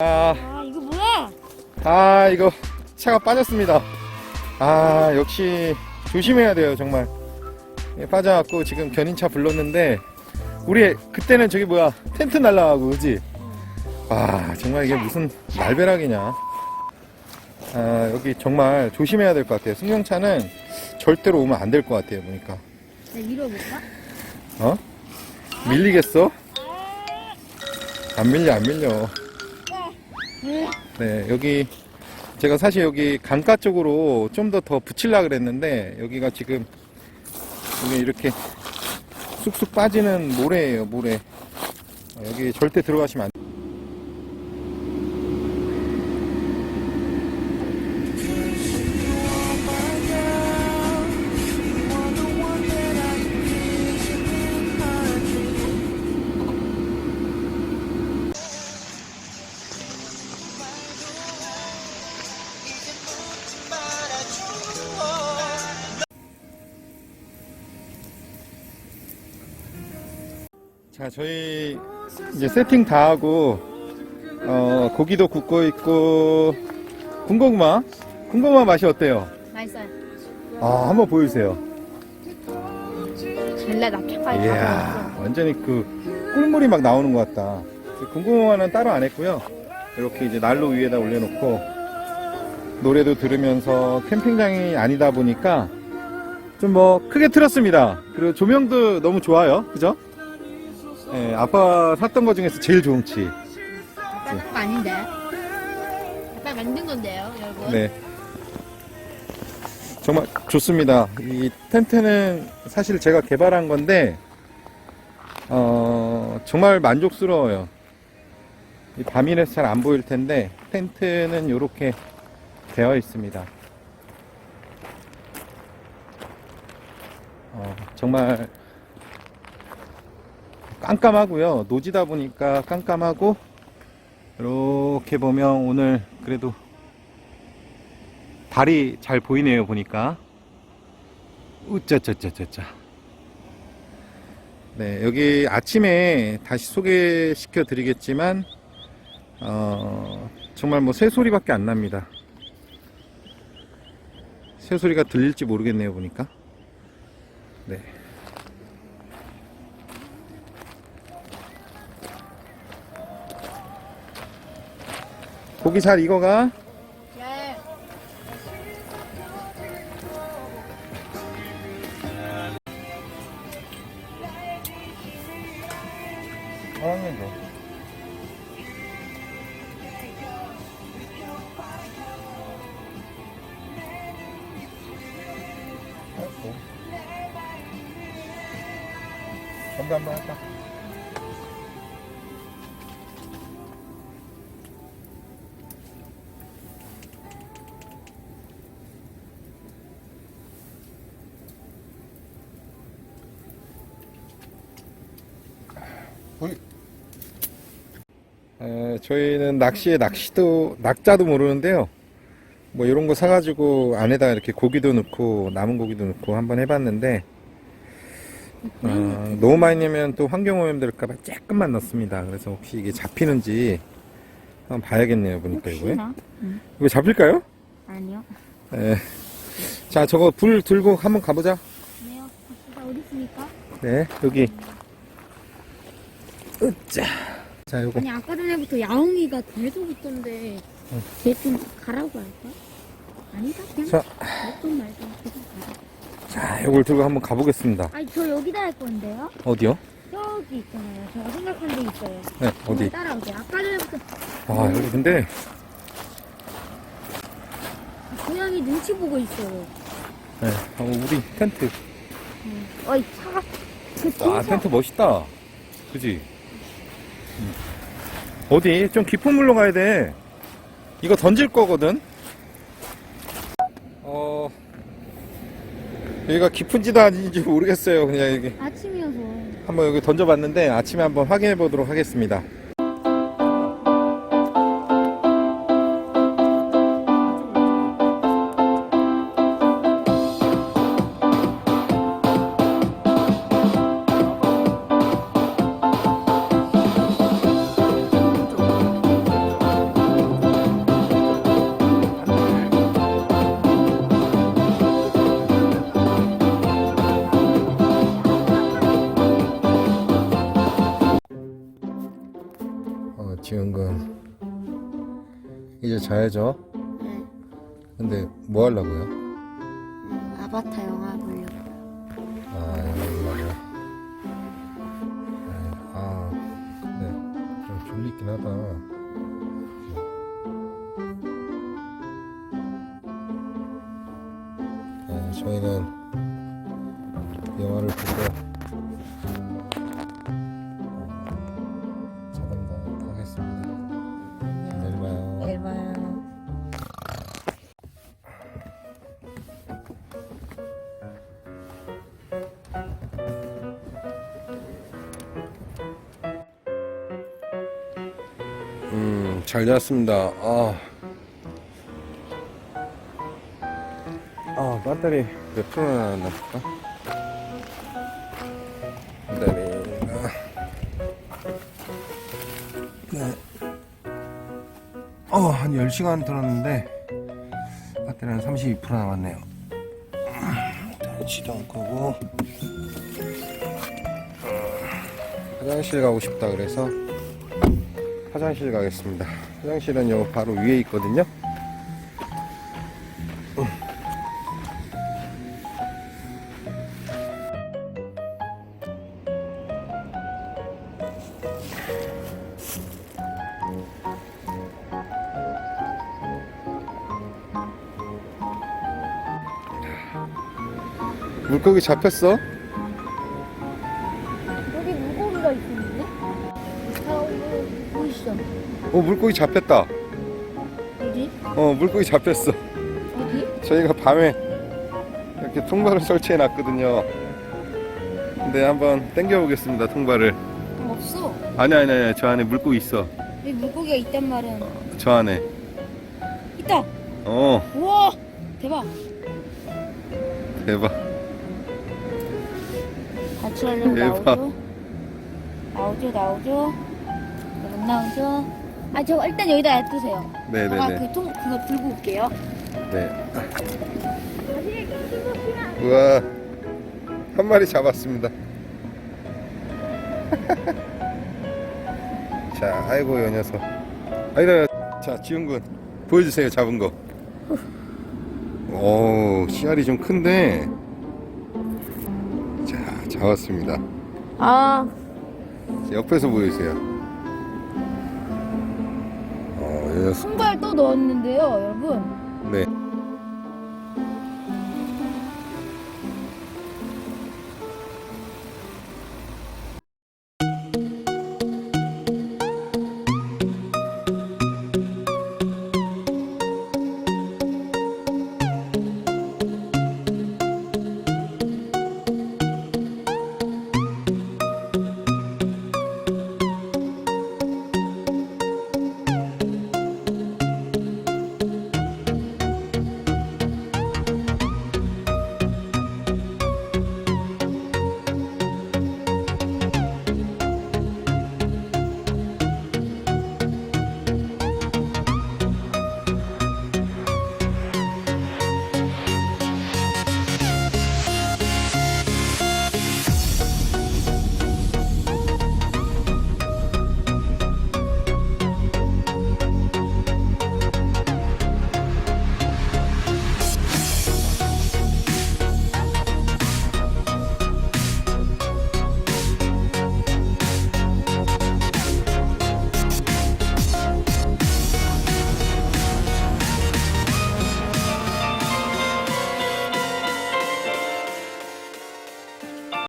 아, 아 이거 뭐야? 아 이거 차가 빠졌습니다. 아 역시 조심해야 돼요 정말. 예, 빠져갖고 지금 견인차 불렀는데 우리 그때는 저기 뭐야 텐트 날라가고 그지? 와 정말 이게 무슨 날벼락이냐. 아 여기 정말 조심해야 될 것 같아요. 승용차는 절대로 오면 안 될 것 같아요 보니까. 내 밀어볼까? 어? 밀리겠어? 안 밀려 안 밀려. 네, 여기 제가 사실 여기 강가 쪽으로 좀 더 더 붙일라 그랬는데 여기가 지금 이게 이렇게 쑥쑥 빠지는 모래예요, 모래. 어, 여기 절대 들어가시면 안 자, 저희 이제 세팅 다 하고 어, 고기도 굽고 있고 군고구마? 군고구마 맛이 어때요? 맛있어요. 아, 한번 보여주세요. 전라 납작하게 이야, 완전히 그 꿀물이 막 나오는 것 같다. 군고구마는 따로 안 했고요. 이렇게 이제 난로 위에다 올려놓고 노래도 들으면서 캠핑장이 아니다 보니까 좀 뭐 크게 틀었습니다. 그리고 조명도 너무 좋아요. 그죠? 예, 아빠 샀던 것 중에서 제일 좋은 치. 아빠 거 아닌데? 아빠 만든 건데요, 여러분. 네. 정말 좋습니다. 이 텐트는 사실 제가 개발한 건데, 어, 정말 만족스러워요. 이 밤이라서 잘 안 보일 텐데, 텐트는 이렇게 되어 있습니다. 어, 정말 깜깜하고요. 노지다 보니까 깜깜하고, 이렇게 보면 오늘 그래도 달이 잘 보이네요 보니까. 우짜짜짜짜짜 네 여기 아침에 다시 소개시켜 드리겠지만 어, 정말 뭐 새소리밖에 안 납니다. 새소리가 들릴지 모르겠네요 보니까. 네 고기 잘 익어가 네. 사랑해 줘. 건배 한번 할까? 에, 저희는 낚시에 낚시도 낙자도 모르는데요. 뭐 이런 거 사가지고 안에다 이렇게 고기도 넣고 남은 고기도 넣고 한번 해봤는데 어, 너무 많이 넣으면 또 환경오염 될까봐 조금만 넣습니다. 그래서 혹시 이게 잡히는지 한번 봐야겠네요. 보니까 이거에 혹시나? 응. 이거 잡힐까요? 아니요. 에. 자 저거 불 들고 한번 가보자. 네요. 어디 있습니까? 네 여기. 으짜. 자 요거 아니 아까 전에부터 야옹이가 계속 있던데 걔좀 가라고 할까? 아니다 그냥 자. 계속 가라. 자 요걸 들고 한번 가보겠습니다. 아니 저 여기다 할 건데요. 어디요? 저기 있잖아요. 제가 생각한 데 있어요. 네 어디? 따라오세요. 아까 전에부터 아 여기 근데 고양이 눈치 보고 있어요. 네, 어, 우리 텐트. 응. 어이 차가 그 아, 텐트 멋있다. 그지? 음. 어디? 좀 깊은 물로 가야 돼. 이거 던질 거거든? 어, 여기가 깊은지도 아닌지 모르겠어요. 그냥 여기. 아침이어서 한번 여기 던져봤는데 아침에 한번 확인해 보도록 하겠습니다. 이제 자야죠. 네. 근데 뭐 하려고요? 음, 아바타 영화 보려고. 아, 이거 아, 근데 좀 졸리긴 하다. 네, 저희는 영화를 보고 어, 자ದಂ가 하겠습니다. 잘 잤습니다. 아. 아, 배터리 몇 프로나 남았을까? 배터리가. 네. 어, 한 10시간 들었는데, 배터리는 32% 남았네요. 끄고, 어, 화장실 가고 싶다 그래서, 화장실 가겠습니다. 화장실은 요 바로 위에 있거든요. 물고기 잡혔어? 보이시죠? 어, 물고기 잡혔다. 어디? 어, 물고기 잡혔어. 어디? 저희가 밤에 이렇게 통발을 설치해 놨거든요. 근데 한번 당겨 보겠습니다, 통발을. 없어. 아니, 아니, 아니, 저 안에 물고기 있어. 여기 물고기가 있단 말은. 저 안에. 있다! 어, 우와! 대박! 대박. 같이 하려면 대박. 나오죠? 나오죠, 나오죠? 못 나오죠? 아, 저 일단 여기다 놔두세요. 제가 네네네. 그 통, 그거 들고 올게요. 네. 우와, 한 마리 잡았습니다. 자, 아이고, 요 녀석. 아니다, 자, 지훈군, 보여주세요, 잡은 거. 오, 씨알이 좀 큰데. 자, 잡았습니다. 아, 옆에서 보여주세요. 녀석. 손발 또 넣었는데요, 여러분.